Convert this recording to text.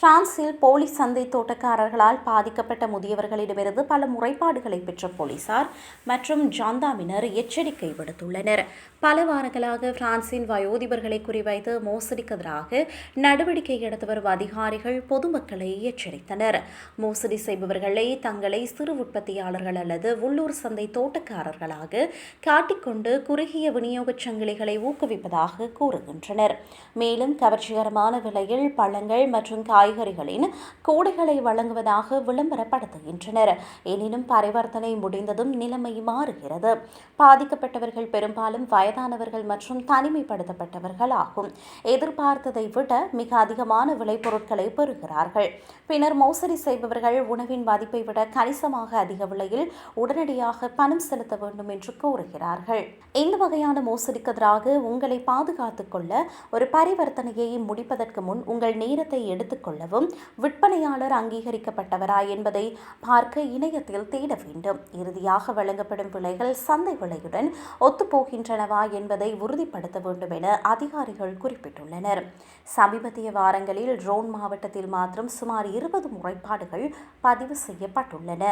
பிரான்சில் போலி சந்தை தோட்டக்காரர்களால் பாதிக்கப்பட்ட முதியவர்களிடமிருந்து பல முறைப்பாடுகளை பெற்ற போலீசார் மற்றும் ஜாந்தாமினர் எச்சரிக்கை விடுத்துள்ளனர். பல வாரங்களாக பிரான்சின் வயோதிபர்களை குறிவைத்து மோசடிக்கு எதிராக நடவடிக்கை எடுத்து வரும் அதிகாரிகள் பொதுமக்களை எச்சரித்தனர். மோசடி செய்பவர்களை தங்களை சிறு உற்பத்தியாளர்கள் அல்லது உள்ளூர் சந்தை தோட்டக்காரர்களாக காட்டிக்கொண்டு குறுகிய விநியோகச் சங்கிலிகளை ஊக்குவிப்பதாக கூறுகின்றனர். மேலும் கவர்ச்சிகரமான விலையில் பழங்கள் மற்றும் காய் காய்கறிகளின் கூடைகளை வழங்குவதாக விளம்பரப்படுத்துகின்றனர். எனினும் பரிவர்த்தனை முடிந்ததும் நிலைமை மாறுகிறது. பாதிக்கப்பட்டவர்கள் பெரும்பாலும் வயதானவர்கள் மற்றும் தனிமைப்படுத்தப்பட்டவர்கள் ஆகும். எதிர்பார்த்ததை விட மிக அதிகமான விளைபொருட்களை பெறுகிறார்கள். பின்னர் மோசடி செய்பவர்கள் உணவின் மதிப்பை விட கணிசமாக அதிக விலையில் உடனடியாக பணம் செலுத்த வேண்டும் என்று கூறுகிறார்கள். இந்த வகையான மோசடிக்கு எதிராக உங்களை பாதுகாத்துக் கொள்ள ஒரு பரிவர்த்தனையை முடிப்பதற்கு முன் உங்கள் நேரத்தை கொள்ளவும் விற்பனையாளர் அங்கீகரிக்கப்பட்டவரா என்பதை பார்க்க இணையத்தில் தேட வேண்டும். இறுதியாக வழங்கப்படும் விலைகள் சந்தை விலையுடன் ஒத்துப்போகின்றனவா என்பதை உறுதிப்படுத்த வேண்டும் என அதிகாரிகள் குறிப்பிட்டுள்ளனர். சமீபத்திய வாரங்களில் ரோன் மாவட்டத்தில் மாத்திரம் சுமார் இருபது முறைப்பாடுகள் பதிவு செய்யப்பட்டுள்ளன.